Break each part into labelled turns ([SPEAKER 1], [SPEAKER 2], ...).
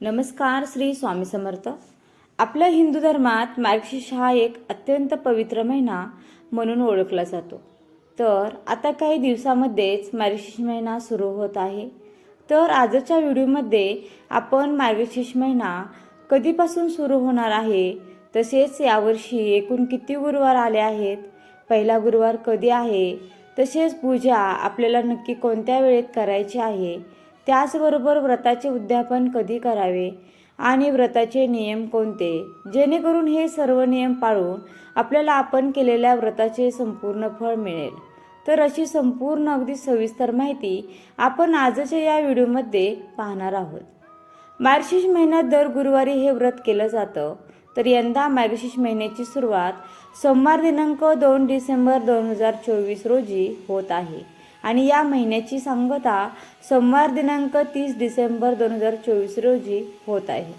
[SPEAKER 1] नमस्कार श्री स्वामी समर्थ. आपल्या हिंदू धर्मात मार्गशीर्ष हा एक अत्यंत पवित्र महिना म्हणून ओळखला जातो. तर आता काही दिवसामध्येच मार्गशीर्ष महिना सुरू होत आहे. तर आजच्या व्हिडिओमध्ये आपण मार्गशीर्ष महिना कधीपासून सुरू होणार आहे? तसेच यावर्षी एकूण किती गुरुवार आले आहेत? पहिला गुरुवार कधी आहे? तसेच पूजा आपल्याला नक्की कोणत्या वेळेत करायची आहे? त्याचबरोबर व्रताचे उद्यापन कधी करावे आणि व्रताचे नियम कोणते? जेणेकरून हे सर्व नियम पाळून आपल्याला आपण केलेल्या व्रताचे संपूर्ण फळ मिळेल. तर अशी संपूर्ण अगदी सविस्तर माहिती आपण आजच्या या व्हिडिओमध्ये पाहणार आहोत. मार्गशीर्ष महिन्यात दर गुरुवारी हे व्रत केलं जातं. तर यंदा मार्गशीर्ष महिन्याची सुरुवात सोमवार दिनांक दोन डिसेंबर दोन हजार चोवीस रोजी होत आहे. आणि या महिन्याची सांगता सोमवार दिनांक तीस डिसेंबर दोन हजार चोवीस रोजी होत आहे.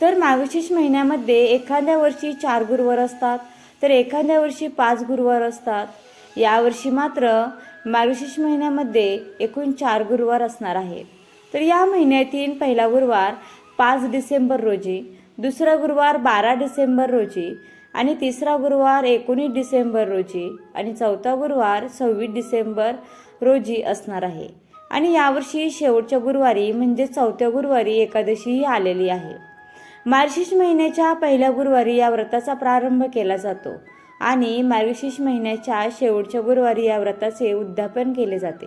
[SPEAKER 1] तर मार्गशीर्ष महिन्यामध्ये एखाद्या वर्षी चार गुरुवार असतात तर एखाद्या वर्षी पाच गुरुवार असतात. यावर्षी मात्र मार्गशीर्ष महिन्यामध्ये एकूण चार गुरुवार असणार आहे. तर या महिन्यातील पहिला गुरुवार पाच डिसेंबर रोजी दुसरा गुरुवार बारा डिसेंबर रोजी आणि तिसरा गुरुवार एकोणीस डिसेंबर रोजी आणि चौथा गुरुवार सव्वीस डिसेंबर रोजी असणार आहे. आणि यावर्षी शेवटच्या गुरुवारी म्हणजे चौथ्या गुरुवारी एकादशीही आलेली आहे. मार्गशीर्ष महिन्याच्या पहिल्या गुरुवारी या व्रताचा प्रारंभ केला जातो आणि मार्गशीर्ष महिन्याच्या शेवटच्या गुरुवारी या व्रताचे उद्यापन केले जाते.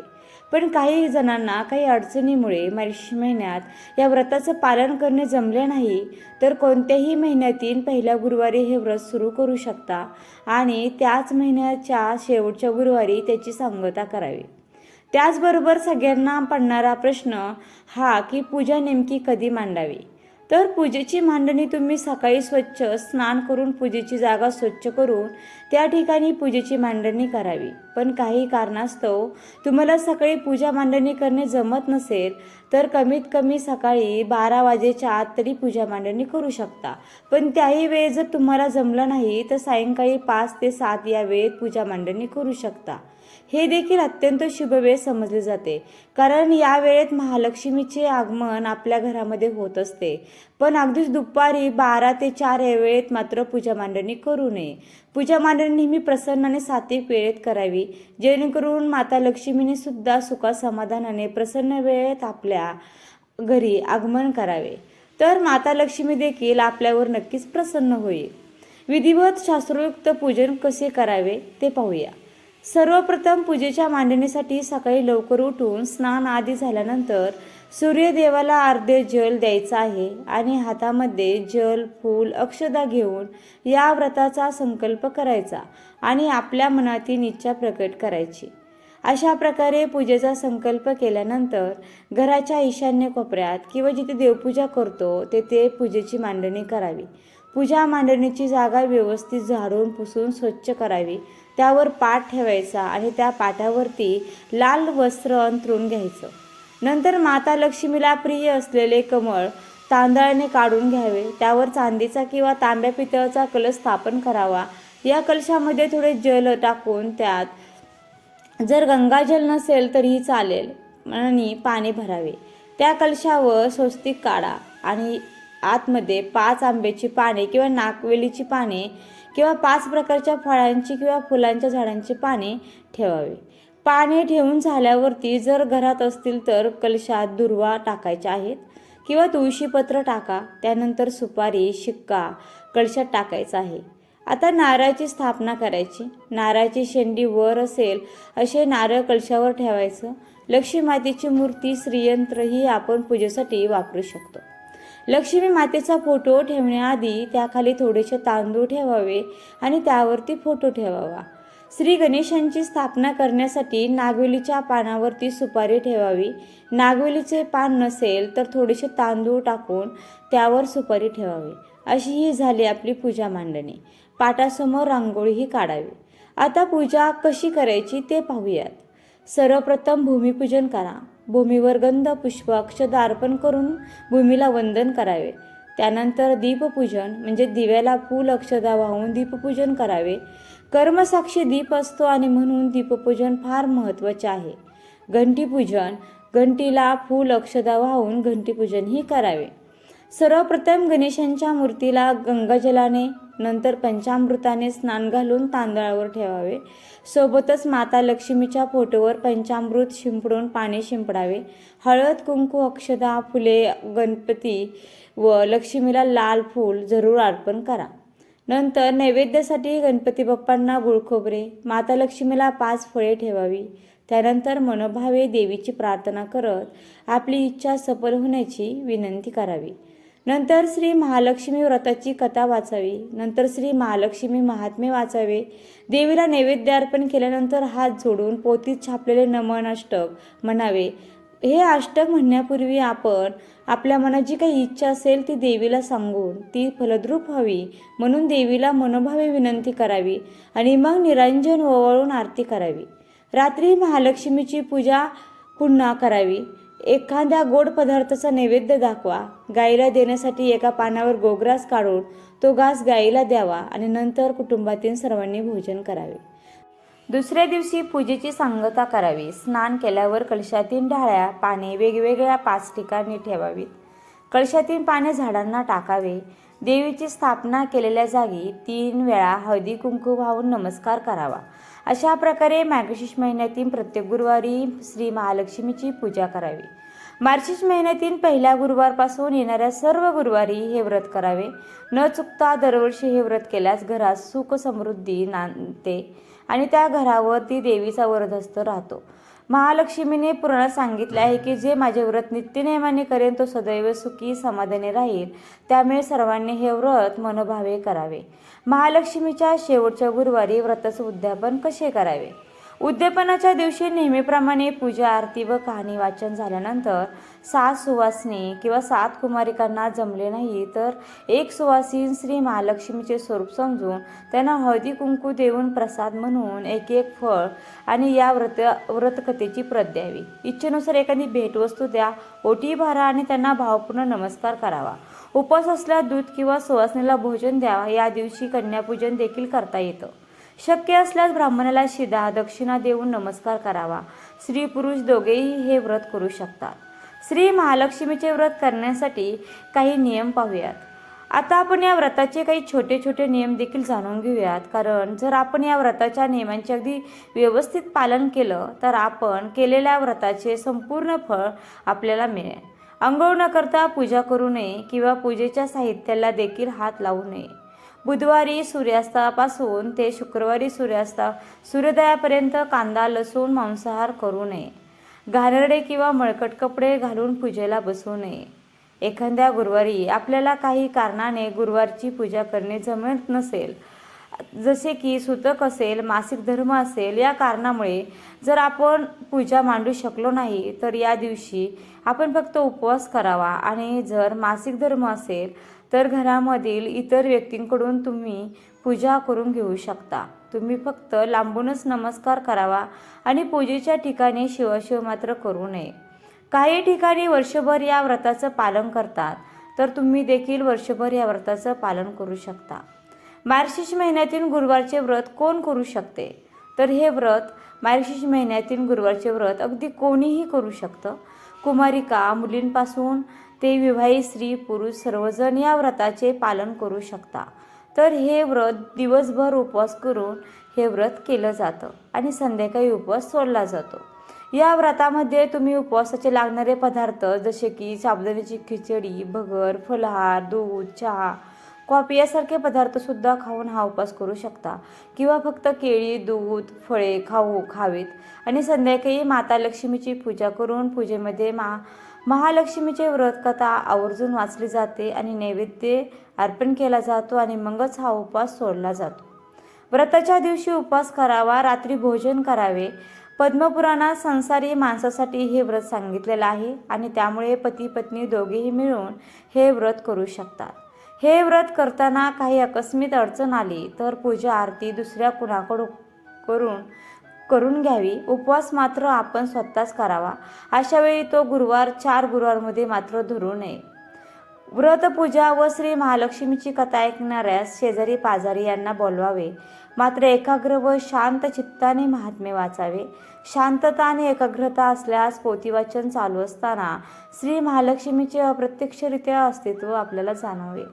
[SPEAKER 1] पण काही जणांना काही अडचणीमुळे मार्गशीर्ष महिन्यात या व्रताचं पालन करणे जमले नाही तर कोणत्याही महिन्यातील पहिल्या गुरुवारी हे व्रत सुरू करू शकता आणि त्याच महिन्याच्या शेवटच्या गुरुवारी त्याची सांगता करावी. त्याचबरोबर सगळ्यांना पडणारा प्रश्न हा की पूजा नेमकी कधी मांडावी? तर पूजेची मांडणी तुम्ही सकाळी स्वच्छ स्नान करून पूजेची जागा स्वच्छ करून त्या ठिकाणी पूजेची मांडणी करावी. पण काही कारणास्तव तुम्हाला सकाळी पूजा मांडणी करणे जमत नसेल तर कमीत कमी सकाळी बारा वाजेच्या आत तरी पूजा मांडणी करू शकता. पण त्याही वेळेत जर तुम्हाला जमलं नाही तर सायंकाळी पाच ते सात या वेळेत पूजा मांडणी करू शकता. हे देखील अत्यंत शुभ वेळ समजले जाते. कारण या वेळेत महालक्ष्मीचे आगमन आपल्या घरामध्ये होत असते. पण अगदीच दुपारी बारा ते चार या वेळेत मात्र पूजा मांडणी करू नये. पूजा मांडणी नेहमी प्रसन्न आणि सात्विक वेळेत करावी. जेणेकरून माता लक्ष्मीने सुद्धा सुखा समाधानाने प्रसन्न वेळेत आपल्या घरी आगमन करावे. तर माता लक्ष्मी देखील आपल्यावर नक्कीच प्रसन्न होईल. विधिवत शास्त्रोक्त पूजन कसे करावे ते पाहूया. सर्वप्रथम पूजेच्या मांडणीसाठी सकाळी लवकर उठून स्नान आदी झाल्यानंतर सूर्यदेवाला अर्धे जल द्यायचं आहे आणि हातामध्ये जल फूल अक्षदा घेऊन या व्रताचा संकल्प करायचा आणि आपल्या मनातील इच्छा प्रकट करायची. अशा प्रकारे पूजेचा संकल्प केल्यानंतर घराच्या ईशान्य कोपऱ्यात किंवा जिथे देवपूजा करतो तेथे पूजेची मांडणी करावी. पूजा मांडणीची जागा व्यवस्थित झाडून पुसून स्वच्छ करावी. त्यावर पाट ठेवायचा आणि त्या पाटावरती लाल वस्त्र अंथरून घ्यायचं. नंतर माता लक्ष्मीला प्रिय असलेले कमळ तांदळाने काढून घ्यावे. त्यावर चांदीचा किंवा तांब्या पितळाचा कलश स्थापन करावा. या कलशामध्ये थोडे जल टाकून त्यात जर गंगाजल नसेल तरीही चालेल आणि पाणी भरावे. त्या कलशावर स्वस्तिक काढा आणि आतमध्ये पाच आंब्याची पाने किंवा नाकवेलीची पाने किंवा पाच प्रकारच्या फळांची किंवा फुलांच्या झाडांची पाने ठेवावे. पाने ठेवून झाल्यावरती जर घरात असतील तर कलशात दुर्वा टाकायच्या आहेत किंवा तुळशीपत्र टाका त्यानंतर सुपारी शिक्का कळशात टाकायचा आहे. आता नारळाची स्थापना करायची. नारळाची शेंडी वर असेल असे नारळ कळशावर ठेवायचं. लक्ष्मी मातेची मूर्ती श्रीयंत्र ही आपण पूजेसाठी वापरू शकतो. लक्ष्मी मातेचा फोटो ठेवण्याआधी त्याखाली थोडेसे तांदूळ ठेवावे आणि त्यावरती फोटो ठेवावा. श्री गणेशांची स्थापना करण्यासाठी नागवेलीच्या पानावरती सुपारी ठेवावी. नागवेलीचे पान नसेल तर थोडेसे तांदूळ टाकून त्यावर सुपारी ठेवावी. अशी ही झाली आपली पूजा मांडणी. पाटासमोर रांगोळीही काढावी. आता पूजा कशी करायची ते पाहूयात. सर्वप्रथम भूमिपूजन करा. भूमीवर गंध पुष्प अक्षदा अर्पण करून भूमीला वंदन करावे. त्यानंतर दीपपूजन म्हणजे दिव्याला फूल अक्षदा वाहून दीपपूजन करावे. कर्मसाक्षी दीप असतो आणि म्हणून दीपपूजन फार महत्त्वाचे आहे. घंटीपूजन घंटीला फूल अक्षदा वाहून घंटीपूजनही करावे. सर्वप्रथम गणेशांच्या मूर्तीला गंगाजलाने नंतर पंचामृताने स्नान घालून तांदळावर ठेवावे. सोबतच माता लक्ष्मीच्या फोटोवर पंचामृत शिंपडून पाणी शिंपडावे. हळद कुंकू अक्षदा फुले गणपती व लक्ष्मीला लाल फूल जरूर अर्पण करा. नंतर नैवेद्यासाठी गणपती बाप्पांना गुळखोबरे माता लक्ष्मीला पाच फळे ठेवावी. त्यानंतर मनोभावे देवीची प्रार्थना करत आपली इच्छा सफल होण्याची विनंती करावी. नंतर श्री महालक्ष्मी व्रताची कथा वाचावी. नंतर श्री महालक्ष्मी महात्मे वाचावे. देवीला नैवेद्य अर्पण केल्यानंतर हात जोडून पोतीत छापलेले नमन अष्टक म्हणावे. हे अष्टक म्हणण्यापूर्वी आपण आपल्या मनात जी काही इच्छा असेल ती देवीला सांगून ती फलद्रूप व्हावी. म्हणून देवीला मनोभावे विनंती करावी आणि मग निरंजन ओवाळून आरती करावी. रात्री महालक्ष्मीची पूजा पुन्हा करावी. एखाद्या गोड पदार्थाचा नैवेद्य दाखवा. गाईला देण्यासाठी एका पानावर गोग्रास काढून तो घास गाईला द्यावा आणि नंतर कुटुंबातील सर्वांनी भोजन करावे. दुसऱ्या दिवशी पूजेची सांगता करावी. स्नान केल्यावर कलशातील ढाळ्या पाने वेगवेगळ्या पाच ठिकाणी ठेवावीत. कलशातील पाने झाडांना टाकावे. देवीची स्थापना केलेल्या जागी तीन वेळा हळदी कुंकू वाहून नमस्कार करावा. अशा प्रकारे मार्गशीर्ष महिन्यातील प्रत्येक गुरुवारी श्री महालक्ष्मीची पूजा करावी. मार्गशीर्ष महिन्यातील पहिल्या गुरुवारपासून येणाऱ्या सर्व गुरुवारी हे व्रत करावे. न चुकता दरवर्षी हे व्रत केल्यास घरात सुख समृद्धी नांदते आणि त्या घरावर ती देवीचा वरदस्त राहतो. महालक्ष्मीने पूर्ण सांगितले आहे की जे माझे व्रत नित्यनेमाने करेन तो सदैव सुखी समाधानी राहील. त्यामुळे सर्वांनी हे व्रत मनोभावे करावे. महालक्ष्मीच्या शेवटच्या गुरुवारी व्रताचे उद्यापन कसे करावे? उद्यापनाच्या दिवशी नेहमीप्रमाणे पूजा आरती व कहाणी वाचन झाल्यानंतर सात सुवासिनी किंवा सात कुमारिकांना जमले नाही तर एक सुवासीन श्री महालक्ष्मीचे स्वरूप समजून त्यांना हळदी कुंकू देऊन प्रसाद म्हणून एक एक फळ आणि या व्रत व्रतकथेची प्रत द्यावी. इच्छेनुसार एखादी भेटवस्तू द्या ओटी भरा आणि त्यांना भावपूर्ण नमस्कार करावा. उपवास असल्यास दूध किंवा सुवासनीला भोजन द्यावा या दिवशी कन्यापूजन देखील करता येतं. शक्य असल्यास ब्राह्मणाला शिदा दक्षिणा देऊन नमस्कार करावा. स्त्री पुरुष दोघेही हे व्रत करू शकतात. श्री महालक्ष्मीचे व्रत करण्यासाठी काही नियम पाहूयात. आता आपण या व्रताचे काही छोटे छोटे नियम देखील जाणून घेऊयात. कारण जर आपण या व्रताच्या नियमांचे अगदी व्यवस्थित पालन केलं तर आपण केलेल्या व्रताचे संपूर्ण फळ आपल्याला मिळेल. अंघोळ न करता पूजा करू नये किंवा पूजेच्या साहित्याला देखील हात लावू नये. बुधवारी सूर्यास्तापासून ते शुक्रवारी सूर्यास्ता सूर्योदयापर्यंत कांदा लसूण मांसाहार करू नये. घाणेरडे किंवा मळकट कपडे घालून पूजेला बसू नये. एखाद्या गुरुवारी आपल्याला काही कारणाने गुरुवारची पूजा करणे जमत नसेल. जसे की सुतक असेल मासिक धर्म असेल या कारणामुळे जर आपण पूजा मांडू शकलो नाही तर या दिवशी आपण फक्त उपवास करावा. आणि जर मासिक धर्म असेल तर घरामधील इतर व्यक्तींकडून तुम्ही पूजा करून घेऊ शकता. तुम्ही फक्त लांबूनच नमस्कार करावा आणि पूजेच्या ठिकाणी शिवशिव मात्र करू नये. काही ठिकाणी वर्षभर या व्रताचं पालन करतात तर तुम्ही देखील वर्षभर या व्रताचं पालन करू शकता. मार्गशीर्ष महिन्यातील गुरुवारचे व्रत कोण करू शकते? तर हे व्रत मार्गशीर्ष महिन्यातील गुरुवारचे व्रत अगदी कोणीही करू शकतं. कुमारिका मुलींपासून ते विवाहित स्त्री पुरुष सर्वजण या व्रताचे पालन करू शकता. तर हे व्रत दिवसभर उपवास करून हे व्रत केलं जातं आणि संध्याकाळी उपवास सोडला जातो. या व्रतामध्ये तुम्ही उपवासाचे लागणारे पदार्थ जसे की साबुदाण्याची खिचडी भगर फलहार दूध चहा कॉफी यासारखे पदार्थसुद्धा खाऊन हा उपवास करू शकता. किंवा फक्त केळी दूध फळे खाऊ खावेत. आणि संध्याकाळी माता लक्ष्मीची पूजा करून पूजेमध्ये मा महालक्ष्मीचे व्रत कथा आवर्जून वाचली जाते आणि नैवेद्य अर्पण केला जातो आणि मगच हा उपवास सोडला जातो. व्रताच्या दिवशी उपवास करावा रात्री भोजन करावे. पद्मपुराणात संसारी माणसासाठी हे व्रत सांगितलेलं आहे आणि त्यामुळे पती पत्नी दोघेही मिळून हे व्रत करू शकतात. हे व्रत करताना काही अकस्मित अडचण आली तर पूजा आरती दुसऱ्या कुणाकडून करून करून घ्यावी. उपवास मात्र आपण स्वतःच करावा. अशा वेळी तो गुरुवार चार गुरुवारमध्ये मात्र धरू नये. व्रतपूजा व श्री महालक्ष्मीची कथा ऐकणाऱ्यास शेजारी पाजारी यांना बोलवावे. मात्र एकाग्र व शांत चित्ताने महात्मे वाचावे. शांतता आणि एकाग्रता असल्यास पोतीवाचन चालू असताना श्री महालक्ष्मीचे अप्रत्यक्षरित्या अस्तित्व आपल्याला जाणवे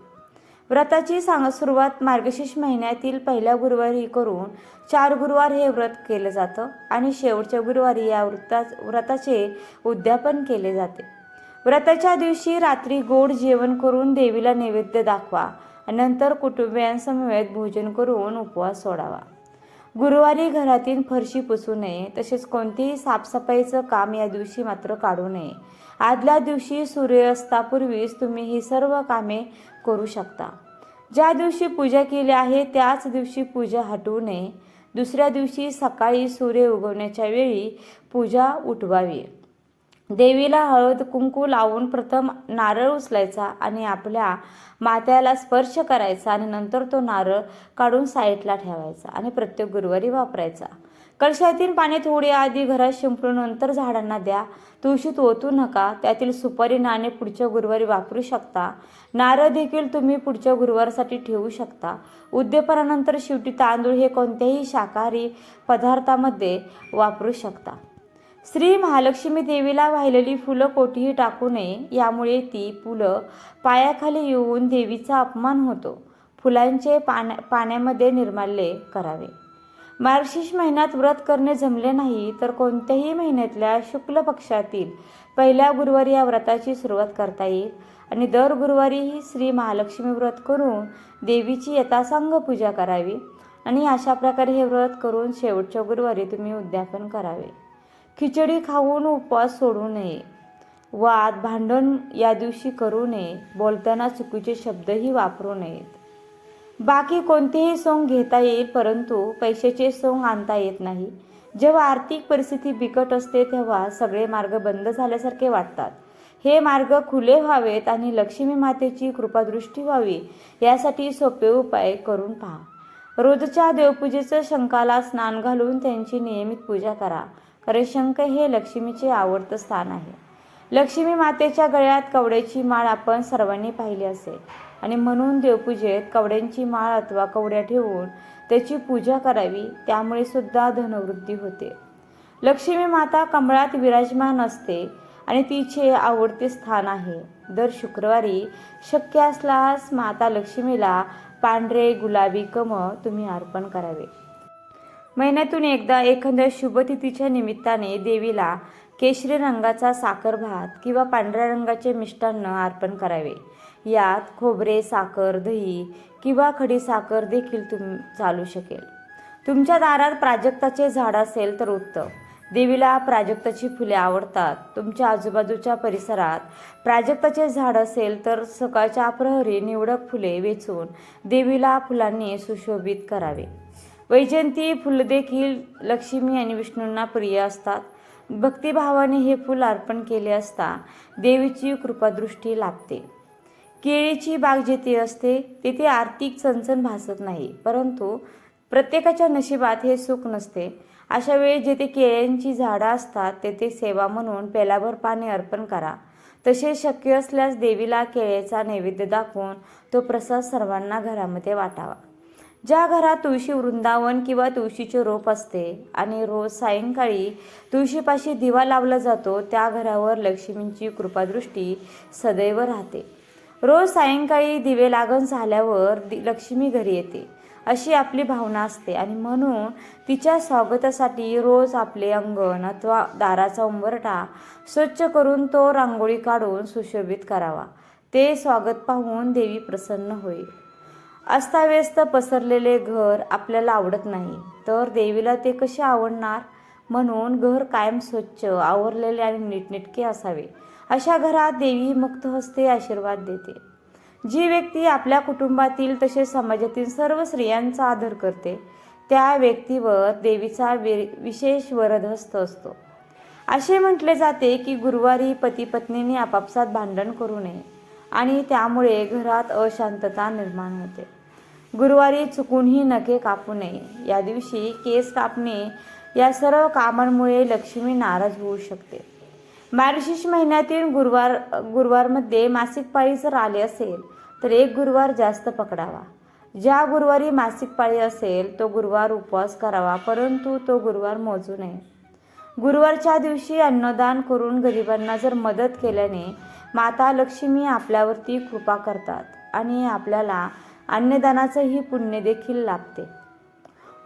[SPEAKER 1] व्रताची सांग सुरुवात मार्गशीर्ष महिन्यातील पहिल्या गुरुवारी करून चार गुरुवार हे व्रत केलं जातं आणि शेवटच्या गुरुवारी या व्रता व्रताचे उद्यापन केले जाते. व्रताच्या दिवशी रात्री गोड जेवण करून देवीला नैवेद्य दाखवा नंतर कुटुंबियांसमवेत भोजन करून उपवास सोडावा. गुरुवारी घरातील फरशी पुसू नये तसेच कोणतेही साफसफाईचं काम या दिवशी मात्र काढू नये. आदल्या दिवशी सूर्यास्तापूर्वीच तुम्ही ही सर्व कामे करू शकता. ज्या दिवशी पूजा केली आहे त्याच दिवशी पूजा हटवू नये. दुसऱ्या दिवशी सकाळी सूर्य उगवण्याच्या वेळी पूजा उठवावी. देवीला हळद कुंकू लावून प्रथम नारळ उचलायचा आणि आपल्या मात्याला स्पर्श करायचा आणि नंतर तो नारळ काढून साईडला ठेवायचा आणि प्रत्येक गुरुवारी वापरायचा. कळशातील पाणी थोडे आधी घरात शिंपडून नंतर झाडांना द्या. तुळशीत ओतू नका. त्यातील सुपारी नाणे पुढच्या गुरुवारी वापरू शकता. नारळ देखील तुम्ही पुढच्या गुरुवारसाठी ठेवू शकता. उद्यापनानंतर शेवटी तांदूळ हे कोणत्याही शाकाहारी पदार्थामध्ये वापरू शकता. श्री महालक्ष्मी देवीला वाहिलेली फुलं कोठीही टाकू नये. यामुळे ती फुलं पायाखाली येऊन देवीचा अपमान होतो. फुलांचे पाण्या पाण्यामध्ये निर्माल्य करावे. मार्गशीर्ष महिन्यात व्रत करणे जमले नाही तर कोणत्याही महिन्यातल्या शुक्ल पक्षातील पहिल्या गुरुवारी या व्रताची सुरुवात करता येईल. आणि दर गुरुवारीही श्री महालक्ष्मी व्रत करून देवीची यथासांग पूजा करावी. आणि अशा प्रकारे हे व्रत करून शेवटच्या गुरुवारी तुम्ही उद्यापन करावे. खिचडी खाऊन उपवास सोडू नये. वाद भांडण या दिवशी करू नये. बोलताना चुकीचे शब्दही वापरू नयेत. बाकी कोणतेही सोंग घेता येईल परंतु पैशाचे सोंग आणता येत नाही. जेव्हा आर्थिक परिस्थिती बिकट असते तेव्हा सगळे मार्ग बंद झाल्यासारखे वाटतात. हे मार्ग खुले व्हावेत आणि लक्ष्मी मातेची कृपादृष्टी व्हावी यासाठी सोपे उपाय करून पहा. रोजच्या देवपूजेचं शंकाला स्नान घालून त्यांची नियमित पूजा करा. कारण शंख हे लक्ष्मीचे आवडतं स्थान आहे. लक्ष्मी मातेच्या गळ्यात कवड्याची माळ आपण सर्वांनी पाहिली असेल. आणि म्हणून देवपूजेत कवड्यांची माळ अथवा कवड्या ठेवून त्याची पूजा करावी त्यामुळे सुद्धा धनवृद्धी होते. लक्ष्मी माता कमळात विराजमान असते आणि तिचे आवडते स्थान आहे. दर शुक्रवारी शक्य असल्यास माता लक्ष्मीला पांढरे गुलाबी कमळ तुम्ही अर्पण करावे. महिन्यातून एकदा एखाद्या शुभतिथीच्या निमित्ताने देवीला केशरी रंगाचा साखर भात किंवा पांढऱ्या रंगाचे मिष्टान्न अर्पण करावे. यात खोबरे साखर दही किंवा खडी साखर देखील तुम चालू शकेल. तुमच्या दारात प्राजक्ताचे झाड असेल तर उत्तम. देवीला प्राजक्ताची फुले आवडतात. तुमच्या आजूबाजूच्या परिसरात प्राजक्ताचे झाड असेल तर सकाळच्या प्रहरी निवडक फुले वेचून देवीला फुलांनी सुशोभित करावे. वैजयंती फुलं देखील लक्ष्मी आणि विष्णूंना प्रिय असतात. भक्तिभावाने हे फुल अर्पण केले असता देवीची कृपादृष्टी लाभते. केळीची बाग जेथे असते तिथे आर्थिक चणचण भासत नाही. परंतु प्रत्येकाच्या नशिबात हे सुख नसते. अशा वेळी जेथे केळ्यांची झाडं असतात तेथे सेवा म्हणून पेलाभर पाणी अर्पण करा. तसे शक्य असल्यास देवीला केळ्याचा नैवेद्य दाखवून तो प्रसाद सर्वांना घरामध्ये वाटावा. ज्या घरात तुळशी वृंदावन किंवा तुळशीचे रोप असते आणि रोज सायंकाळी तुळशीपाशी दिवा लावला जातो त्या घरावर लक्ष्मींची कृपादृष्टी सदैव राहते. रोज सायंकाळी दिवे लागण झाल्यावर दि लक्ष्मी घरी येते. अशी आपली भावना असते. आणि म्हणून तिच्या स्वागतासाठी रोज आपले अंगण अथवा दाराचा उंबरटा स्वच्छ करून तो रांगोळी काढून सुशोभित करावा. ते स्वागत पाहून देवी प्रसन्न होईल. अस्ताव्यस्त पसरलेले घर आपल्याला आवडत नाही. तर देवीला ते कसे आवडणार? म्हणून घर कायम स्वच्छ आवरलेले आणि नीटनेटके असावे. अशा घरात देवी मुक्त हस्ते आशीर्वाद देते. जी व्यक्ती आपल्या कुटुंबातील तसेच समाजातील सर्व स्त्रियांचा आदर करते त्या व्यक्तीवर देवीचा विशेष वरदहस्त असतो. असे म्हटले जाते की गुरुवारी पती पत्नीने आपापसात भांडण करू नये आणि त्यामुळे घरात अशांतता निर्माण होते. गुरुवारी चुकूनही नखे कापू नये. या दिवशी केस कापणे या सर्व कामांमुळे लक्ष्मी नाराज होऊ शकते. मार्गशीर्ष महिन्यातील गुरुवार गुरुवारमध्ये मासिक पाळी जर आले असेल तर एक गुरुवार जास्त पकडावा. ज्या गुरुवारी मासिक पाळी असेल तो गुरुवार उपवास करावा परंतु तो गुरुवार मोजू नये. गुरुवारच्या दिवशी अन्नदान करून गरिबांना जर मदत केल्याने माता लक्ष्मी आपल्यावरती कृपा करतात आणि आपल्याला अन्नदानाचंही पुण्य देखील लाभते.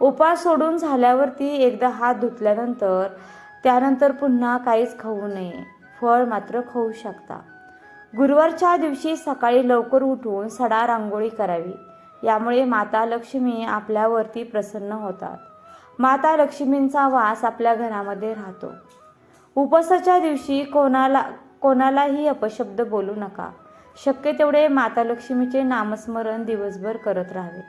[SPEAKER 1] उपास सोडून झाल्यावरती एकदा हात धुतल्यानंतर त्यानंतर पुन्हा काहीच खाऊ नये. फळ मात्र खाऊ शकता. गुरुवारच्या दिवशी सकाळी लवकर उठून सडा रांगोळी करावी. यामुळे माता लक्ष्मी आपल्यावरती प्रसन्न होतात. माता लक्ष्मींचा वास आपल्या घरामध्ये राहतो. उपवासाच्या दिवशी कोणाला कोणालाही अपशब्द बोलू नका. शक्य तेवढे माता लक्ष्मीचे नामस्मरण दिवसभर करत राहावे.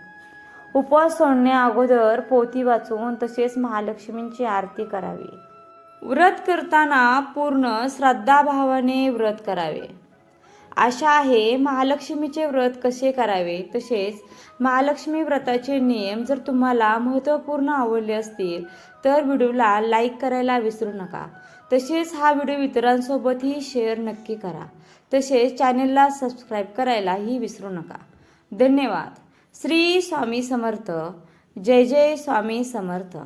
[SPEAKER 1] उपवास सोडण्या अगोदर पोथी वाचून तसेच महालक्ष्मींची आरती करावी. व्रत करताना पूर्ण श्रद्धाभावाने व्रत करावे. आशा आहे महालक्ष्मीचे व्रत कसे करावे? तसेच महालक्ष्मी व्रताचे नियम जर तुम्हाला महत्त्वपूर्ण आवडले असतील तर व्हिडिओला लाईक करायला विसरू नका. तसेच हा व्हिडिओ इतरांसोबतही शेअर नक्की करा. तसेच चॅनेलला सबस्क्राईब करायलाही विसरू नका. धन्यवाद. श्री स्वामी समर्थ. जय जय स्वामी समर्थ.